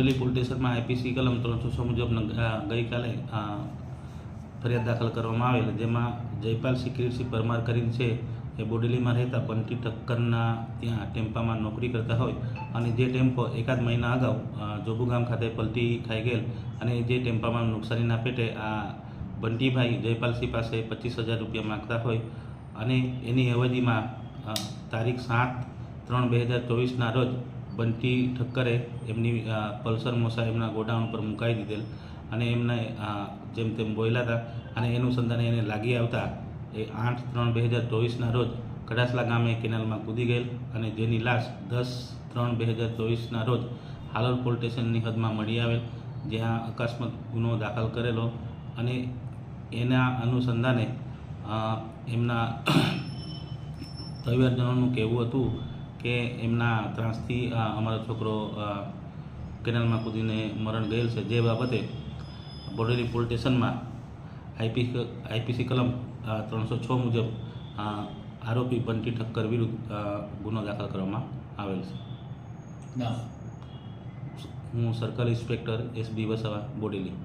Bodeli police IPC કલમ ત્રણસો છ મુજબ ગઈકાલે ફરિયાદ દાખલ કરવામાં આવેલ, જેમાં જયપાલ સિક્યુરિટી પરમાર કરીને છે એ બોડેલીમાં રહેતા બંટી ઠક્કરના ત્યાં ટેમ્પામાં નોકરી કરતા હોય અને જે ટેમ્પો એકાદ મહિના અગાઉ જોબુગામ ખાતે પલટી ખાઈ ગયેલ અને જે ટેમ્પામાં નુકસાનીના પેટે આ બંટીભાઈ જયપાલસિંહ પાસે પચીસ હજાર રૂપિયા માગતા હોય અને એની અવધિમાં તારીખ સાત ત્રણ બે હજાર ચોવીસના રોજ બંટી ઠક્કરે એમની પલ્સર મોસા એમના ગોડાઉન પર મુકાઈ દીધેલ અને એમને જેમ તેમ બોયલા હતા અને એનું સંધાને એને લાગી આવતા એ આઠ ત્રણ બે હજાર ચોવીસના રોજ કડાસલા ગામે કેનાલમાં કૂદી ગયેલ અને જેની લાશ દસ ત્રણ બે હજાર ચોવીસના રોજ હાલોલ પોલીસ સ્ટેશનની હદમાં મળી આવેલ, જ્યાં અકસ્માત ગુનો દાખલ કરેલો અને એના અનુસંધાને એમના પરિવારજનોનું કહેવું હતું કે એમના ત્રાસથી અમારો છોકરો કેનાલમાં કૂદીને મરણ ગયેલ છે. જે બાબતે બોડેલી પોલીસ સ્ટેશનમાં આઈપી આઈપીસી કલમ ત્રણસો છ મુજબ આરોપી બંટી ઠક્કર વિરુદ્ધ ગુનો દાખલ કરવામાં આવેલ છે. હું circle inspector S B Vasava Bodeli.